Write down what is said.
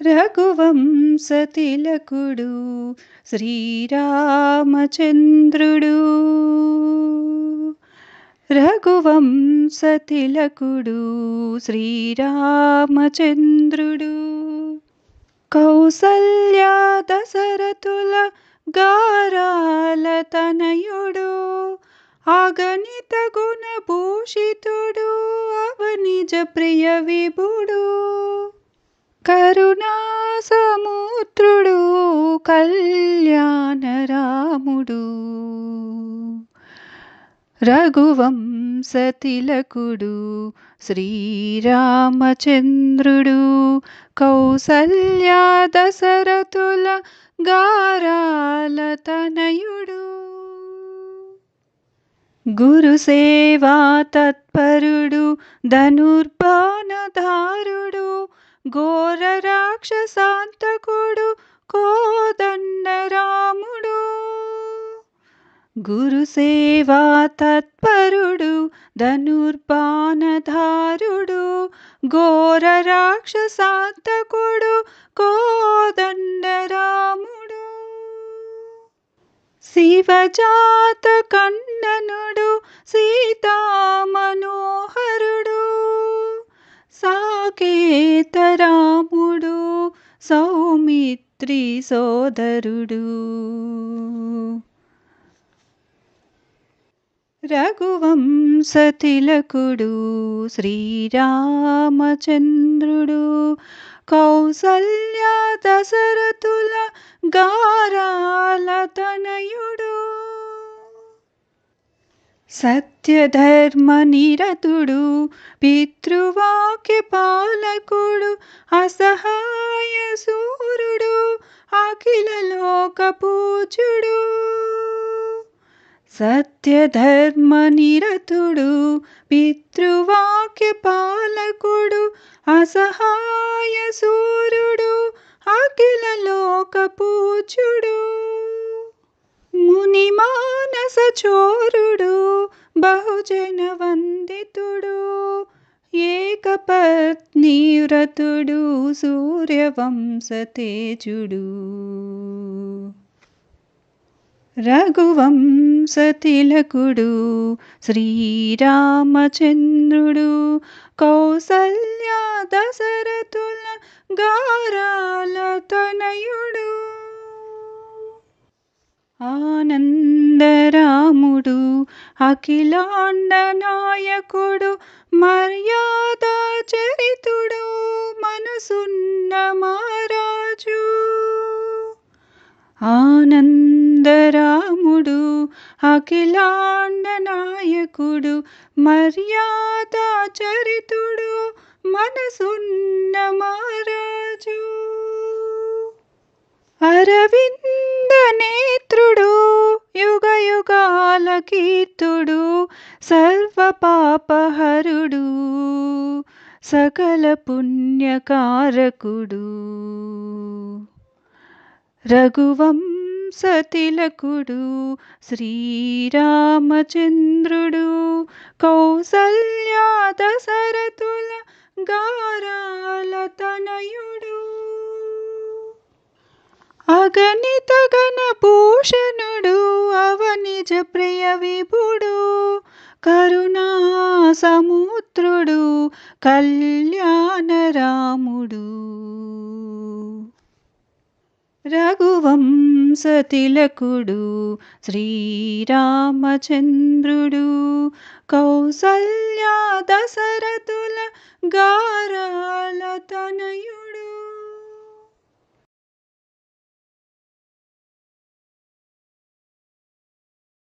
రఘువంశతిలకుడు శ్రీరామచంద్రుడు రఘువంశతిలకుడు శ్రీరామచంద్రుడు కౌసల్య దశరథుల గారాల తనయుడు అగణిత గుణభూషితుడు అవనిజ ప్రియ విభుడు కరుణాసముత్రుడు కళ్యాణరాముడు. రఘువంశతిలకుడు శ్రీరామచంద్రుడు. కౌసల్యా దశరథుల గారాల తనయుడు. గురుసేవా తత్పరుడు ధనుర్బాణధారుడు. ఘోర రాక్షసాంతకుడు కోదండరాముడు గురు సేవా తత్పరుడు ధనుర్బాణధారుడు ఘోర రాక్షసాంతకుడు కోదండరాముడు శివజాత కండనుడు సీతామనోహరుడు కేతరాముడు సౌమిత్రి సోదరుడు. రఘువంశతిలకుడు శ్రీరామచంద్రుడు. కౌసల్య దశరథుల గారాల తనయుడు. సత్యధర్మ నిరతుడు పితృవాక్య పాలకుడు అసహాయ సూరుడు అఖిల లోక పూజుడు సత్యధర్మ నిరతుడు పితృవాక్య పాలకుడు అసహాయ సూర్యుడు అఖిల లోక పూజుడు ముని మానస చోరుడు బహుజన వందితుడు ఏకపత్నివ్రతుడు సూర్యవంశతేజుడు. రఘువంశతిలకుడు శ్రీరామచంద్రుడు కౌసల్య దశరథుల గారాల తనయుడు. ఆనందరా అఖిలాండ నాయకుడు మర్యాద చరితుడు మనసున్న మారాజు ఆనందరాముడు అఖిలాండ నాయకుడు మర్యాద చరితుడు మనసున్న మారాజు అరవింద నేత్రుడు యుగ యుగాల కీర్తుడు సర్వ పాపహరుడు సకల పుణ్యకారకుడు. రఘువంశతిలకుడు శ్రీరామచంద్రుడు కౌసల్య దశరథుల గారాల తనయుడు. అగణిత గణ భూషణుడు ప్రియ విభుడు కరుణా సముద్రుడు కళ్యాణ రాముడు. రఘువంశతిలకుడు శ్రీరామచంద్రుడు కౌసల్యా దశరథుల గారా